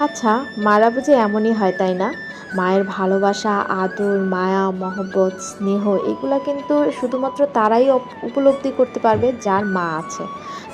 আচ্ছা মারা বুঝে এমনই হয় তাই না? মায়ের ভালোবাসা, আদর, মায়া, মহব্বত, স্নেহ, এগুলো কিন্তু শুধুমাত্র তারাই উপলব্ধি করতে পারবে যার মা আছে।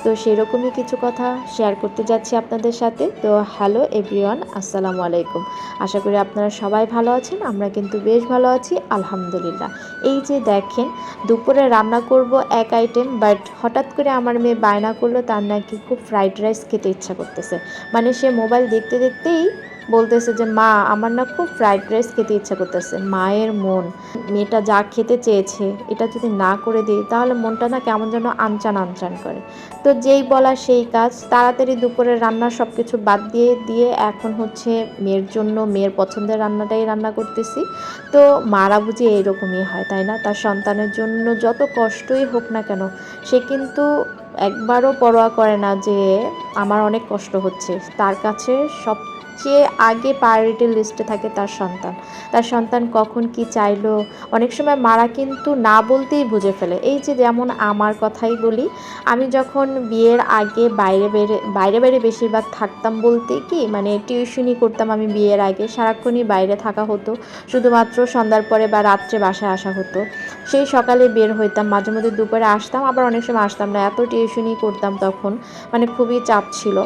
তো সেরকমই কিছু কথা শেয়ার করতে যাচ্ছি আপনাদের সাথে। তো হ্যালো এভরিওয়ান আসসালামু আলাইকুম। আশা করি আপনারা সবাই ভালো আছেন, আমরা কিন্তু বেশ ভালো আছি, আলহামদুলিল্লাহ। এই যে দেখেন, দুপুরে রান্না করব এক আইটেম বাট হঠাৎ করে আমার মেয়ে বায়না করল, তার নাকি খুব ফ্রাইড রাইস খেতে ইচ্ছা করতেছে। মানে সে মোবাইল দেখতে দেখতেই বলতেছে যে, মা, আমার না খুব ফ্রাইড রাইস খেতে ইচ্ছা করতেছে। মায়ের মন, মেয়েটা যা খেতে চেয়েছে, এটা যদি না করে দিই, তাহলে মনটা না কেমন যেন আনচান আনচান করে। তো যেই বলা সেই কাজ, তাড়াতাড়ি দুপুরে রান্না সব কিছু বাদ দিয়ে দিয়ে এখন হচ্ছে মেয়ের জন্য, মেয়ের পছন্দের রান্নাটাই রান্না করতেছি। তো মারা বুঝি এইরকমই হয়, তাই না? তার সন্তানের জন্য যত কষ্টই হোক না কেন, সে কিন্তু একবারও পরোয়া করে না যে, আমার অনেক কষ্ট হচ্ছে। তার কাছে সবচেয়ে আগে প্রায়োরিটি লিস্টে থাকে তার সন্তান। তার সন্তান কখন কি চাইলো? অনেক সময় মারা কিন্তু না বলতেই বুঝে ফেলে। এই যে যেমন আমার কথাই বলি, আমি যখন বিয়ের আগে বাইরে বেড়ে বাইরে বাইরে বেশিরভাগ থাকতাম বলতে কি মানে টিউশনি করতাম আমি বিয়ের আগে, সারাক্ষণই বাইরে থাকা হতো। শুধুমাত্র সন্ধ্যার পরে বা রাত্রে বাসায় আসা হতো। সেই সকালে বের হইতাম, মাঝে মধ্যে দুপুরে আসতাম, আবার অনেক সময় আসতাম না। এত টিউশনি করতাম তখন মানে খুবই চাপ ছিল।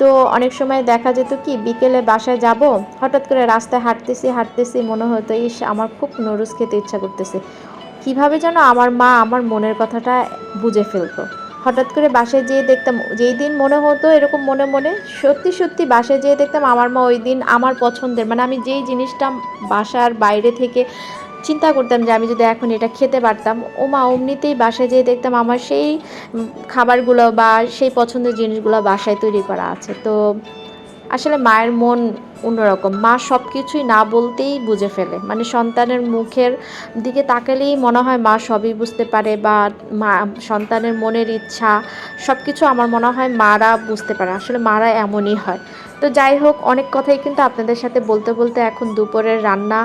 তো অনেক সময় দেখা যেত কি, বিকেলে বাসায় যাব, হঠাৎ করে রাস্তায় হাঁটতেছি হাঁটতেছি, মনে হতো, ইস, আমার খুব নুডলস খেতে ইচ্ছা করতেছে। কীভাবে যেন আমার মা আমার মনের কথাটা বুঝে ফেলতো। হঠাৎ করে বাসায় যেয়ে দেখতাম, যেই দিন মনে হতো এরকম মনে মনে, সত্যি সত্যি বাসায় যেয়ে দেখতাম আমার মা ওই দিন আমার পছন্দের মানে আমি যেই জিনিসটা বাসার বাইরে থেকে চিন্তা করতাম যে আমি যদি এখন এটা খেতে পারতাম। ও মা, অমনিতেই বাসায় যেয়ে দেখতাম আমার সেই খাবারগুলো বা সেই পছন্দের জিনিসগুলো বাসায় তৈরি করা আছে। তো আসলে মায়ের মন অন্যরকম। মা সব কিছুই না বলতেই বুঝে ফেলে। মানে সন্তানের মুখের দিকে তাকালেই মনে হয় মা সবই বুঝতে পারে বা মা, সন্তানের মনের ইচ্ছা সব কিছু আমার মনে হয় মারা বুঝতে পারে। আসলে মারা এমনই হয়। তো যাই হোক, অনেক কথাই কিন্তু আপনাদের সাথে বলতে বলতে এখন দুপুরের রান্না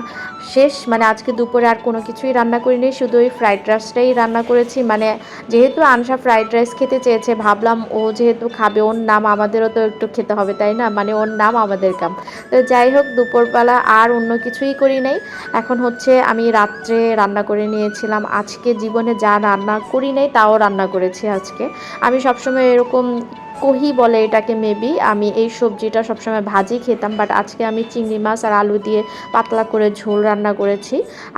শেষ। মানে আজকে দুপুরে আর কোনো কিছুই রান্না করিনি, শুধু ওই ফ্রাইড রাইসটাই রান্না করেছি। মানে যেহেতু আনসা ফ্রাইড রাইস খেতে চেয়েছে, ভাবলাম ও যেহেতু খাবে, ওর নাম আমাদেরও তো একটু খেতে হবে, তাই না? মানে ওর নাম আমাদের কাম। তো যাই হোক, দুপুরবেলা আর অন্য কিছুই করি নাই। এখন হচ্ছে আমি রাত্রে রান্না করে নিয়েছিলাম। আজকে জীবনে যা রান্না করি নাই, তাও রান্না করেছি আজকে। আমি সবসময় এরকম কহি বলে এটাকে মেবি আমি এই সবজিটা সবসময় ভাজি খেতাম বাট আজকে আমি চিংড়ি মাছ আর আলু দিয়ে পাতলা করে ঝোল রান্না করেছি।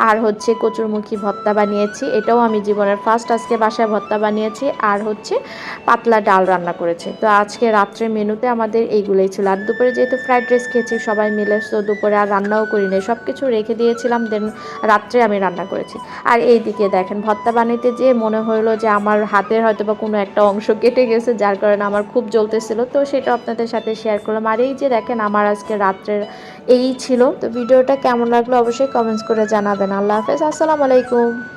আর হচ্ছে কচুরমুখী ভর্তা বানিয়েছি, এটাও আমি জীবনের ফার্স্ট আজকে বাসায় ভর্তা বানিয়েছি। আর হচ্ছে পাতলা ডাল রান্না করেছি। তো আজকে রাত্রের মেনুতে আমাদের এইগুলোই ছিল। আর দুপুরে যেহেতু ফ্রাইড রাইস খেয়েছি সবাই মিলে তো দুপুরে আর রান্নাও করি নাই সব কিছু রেখে দিয়েছিলাম দেন রাত্রে আমি রান্না করেছি। আর এই দিকে দেখেন, ভর্তা বানাইতে যেয়ে মনে হলো যে আমার হাতের হয়তো বা কোনো একটা অংশ কেটে গেছে, যার কারণে আমার খুব জ্বলতেছিল, তো সেটা আপনাদের সাথে শেয়ার করলাম। আর এই যে দেখেন আমার আজকে রাত্রের এই ছিল, তো ভিডিওটা কেমন লাগল অবশ্যই কমেন্টস করে জানাবেন। আল্লাহ হাফেজ, আসসালামু আলাইকুম।